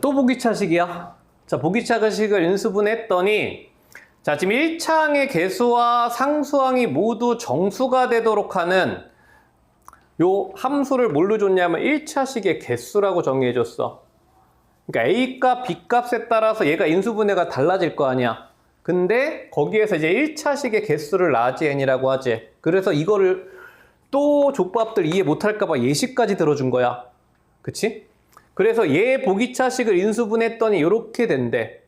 또 보기차식이야. 자, 보기차식을 인수분해했더니 자, 지금 1차항의 개수와 상수항이 모두 정수가 되도록 하는 요 함수를 뭘로 줬냐면 1차식의 개수라고 정의해 줬어. 그러니까 A값, B값에 따라서 얘가 인수분해가 달라질 거 아니야. 근데 거기에서 이제 1차식의 개수를 라지 n이라고 하지. 그래서 이거를 또 족밥들 이해 못할까봐 예시까지 들어준 거야. 그치? 그래서 얘 보기차식을 인수분해했더니 이렇게 된대.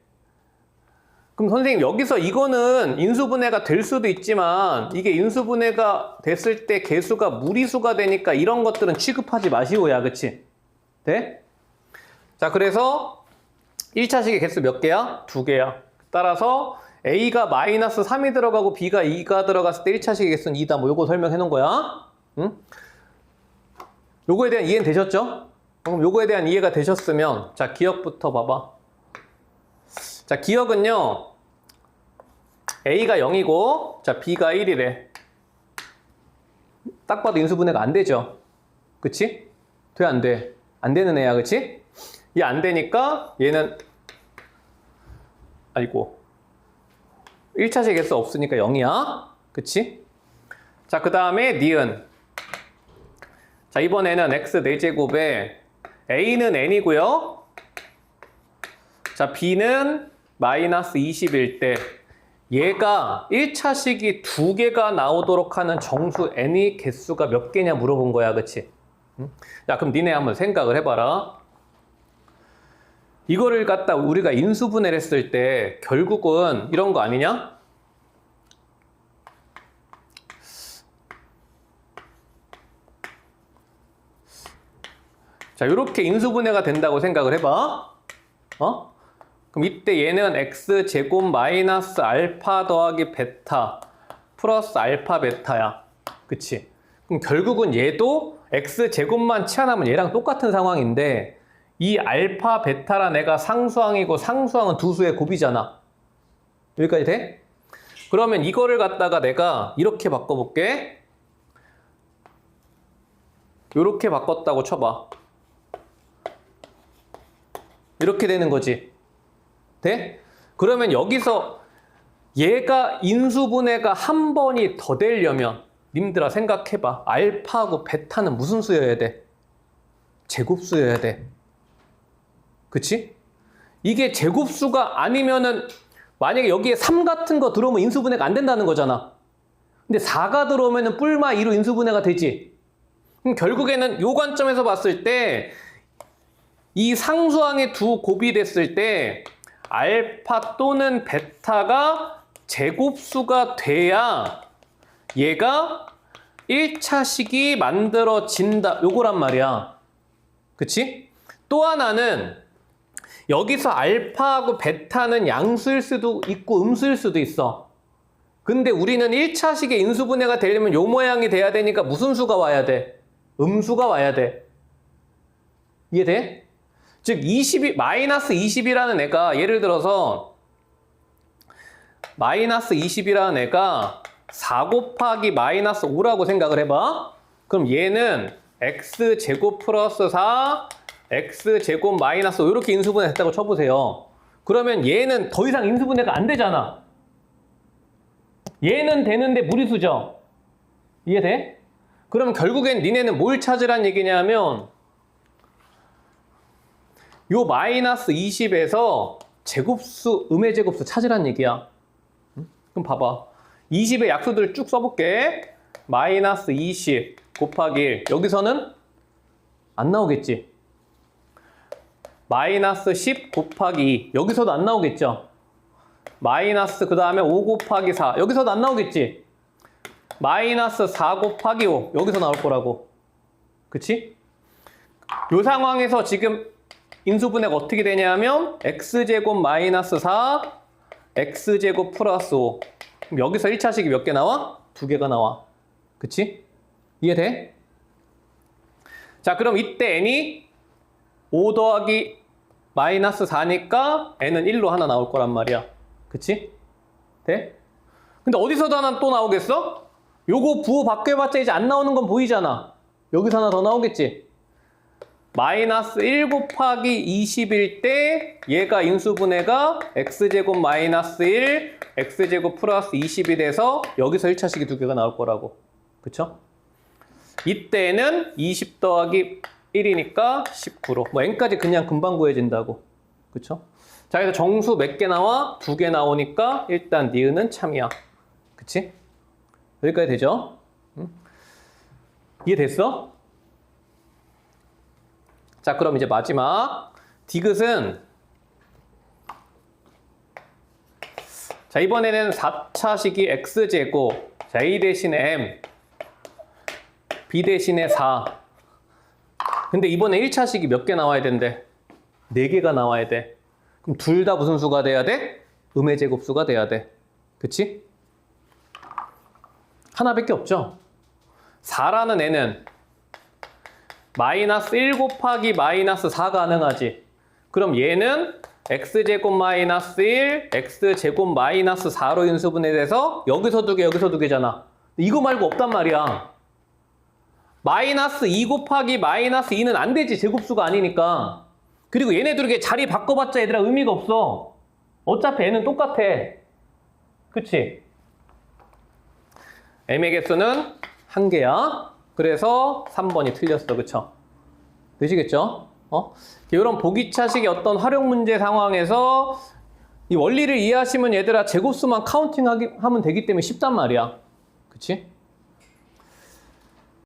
그럼 선생님 여기서 이거는 인수분해가 될 수도 있지만 이게 인수분해가 됐을 때 개수가 무리수가 되니까 이런 것들은 취급하지 마시고야. 그치? 돼? 자, 그래서 1차식의 개수 몇 개야? 두 개야. 따라서 A가 마이너스 3이 들어가고 B가 2가 들어갔을 때 1차식의 개수는 2다. 뭐 요거 설명해 놓은 거야. 응? 요거에 대한 이해는 되셨죠? 그럼 요거에 대한 이해가 되셨으면 자, 기억부터 봐봐. 자, 기억은요. A가 0이고 자, B가 1이래. 딱 봐도 인수분해가 안 되죠. 그치? 돼, 안 돼? 안 되는 애야, 그치? 얘 안 되니까 얘는 아이고 1차식 개수 없으니까 0이야 그치? 자그 다음에 니은 자 이번에는 x 4제곱에 a는 n이고요 자 b는 마이너스 20일 때 얘가 1차식이 두 개가 나오도록 하는 정수 n의 개수가 몇 개냐 물어본 거야 그치? 응? 자 그럼 니네 한번 생각을 해봐라 이거를 갖다 우리가 인수분해를 했을 때 결국은 이런 거 아니냐? 자, 이렇게 인수분해가 된다고 생각을 해봐. 어? 그럼 이때 얘는 x 제곱 마이너스 알파 더하기 베타 플러스 알파 베타야. 그치? 그럼 결국은 얘도 x 제곱만 치환하면 얘랑 똑같은 상황인데 이 알파, 베타란 애가 상수항이고 상수항은 두 수의 곱이잖아. 여기까지 돼? 그러면 이거를 갖다가 내가 이렇게 바꿔볼게. 이렇게 바꿨다고 쳐봐. 이렇게 되는 거지. 돼? 그러면 여기서 얘가 인수분해가 한 번이 더 되려면 님들아 생각해봐. 알파하고 베타는 무슨 수여야 돼? 제곱수여야 돼. 그치? 이게 제곱수가 아니면은 만약에 여기에 3 같은 거 들어오면 인수분해가 안 된다는 거잖아. 근데 4가 들어오면은 뿔마 2로 인수분해가 되지. 그럼 결국에는 요 관점에서 봤을 때 이 상수항의 두 곱이 됐을 때 알파 또는 베타가 제곱수가 돼야 얘가 1차식이 만들어진다. 요거란 말이야. 그치? 또 하나는 여기서 알파하고 베타는 양수일 수도 있고 음수일 수도 있어. 근데 우리는 1차식의 인수분해가 되려면 요 모양이 돼야 되니까 무슨 수가 와야 돼? 음수가 와야 돼. 이해돼? 즉 20이 마이너스 20이라는 애가 예를 들어서 마이너스 20이라는 애가 4 곱하기 마이너스 5라고 생각을 해봐. 그럼 얘는 x 제곱 플러스 4 x 제곱 마이너스 5 이렇게 인수분해 했다고 쳐보세요. 그러면 얘는 더 이상 인수분해가 안 되잖아. 얘는 되는데 무리수죠. 이해돼? 그러면 결국엔 니네는 뭘 찾으란 얘기냐면 요 마이너스 20에서 제곱수, 음의 제곱수 찾으란 얘기야. 응? 그럼 봐봐. 20의 약수들을 쭉 써볼게. 마이너스 20 곱하기 1. 여기서는 안 나오겠지. 마이너스 10 곱하기 2. 여기서도 안 나오겠죠. 마이너스 그 다음에 5 곱하기 4. 여기서도 안 나오겠지. 마이너스 4 곱하기 5. 여기서 나올 거라고. 그치? 요 상황에서 지금 인수분해가 어떻게 되냐면 x제곱 마이너스 4 x제곱 플러스 5 그럼 여기서 1차식이 몇 개 나와? 두 개가 나와 그치? 이해돼? 자 그럼 이때 n이 5 더하기 마이너스 4니까 n은 1로 하나 나올 거란 말이야 그치? 돼? 근데 어디서도 하나 또 나오겠어? 요거 부호 바뀌어봤자 이제 안 나오는 건 보이잖아 여기서 하나 더 나오겠지 마이너스 1 곱하기 20일 때 얘가 인수분해가 x제곱 마이너스 1, x제곱 플러스 20이 돼서 여기서 1차식이 두 개가 나올 거라고. 그쵸? 이때는 20 더하기 1이니까 19로. 뭐 n까지 그냥 금방 구해진다고. 그쵸? 자, 그래서 정수 몇 개 나와? 두 개 나오니까 일단 니은은 참이야. 그치? 여기까지 되죠? 응? 이해됐어? 자, 그럼 이제 마지막 디귿은 자, 이번에는 4차 식이 x제곱 자, a 대신에 m b 대신에 4 근데 이번에 1차 식이 몇 개 나와야 된대? 4개가 나와야 돼. 그럼 둘 다 무슨 수가 돼야 돼? 음의 제곱수가 돼야 돼. 그치? 하나밖에 없죠? 4라는 애는 마이너스 1 곱하기 마이너스 4 가능하지. 그럼 얘는 x제곱 마이너스 1, x제곱 마이너스 4로 인수분해 돼서 여기서 두 개, 여기서 두 개잖아. 이거 말고 없단 말이야. 마이너스 2 곱하기 마이너스 2는 안 되지. 제곱수가 아니니까. 그리고 얘네들에게 자리 바꿔봤자 얘들아 의미가 없어. 어차피 애는 똑같아. 그치? m의 개수는 한 개야. 그래서 3번이 틀렸어. 그쵸? 되시겠죠? 어? 이런 보기차식의 어떤 활용 문제 상황에서 이 원리를 이해하시면 얘들아 제곱수만 카운팅 하기, 하면 되기 때문에 쉽단 말이야. 그치?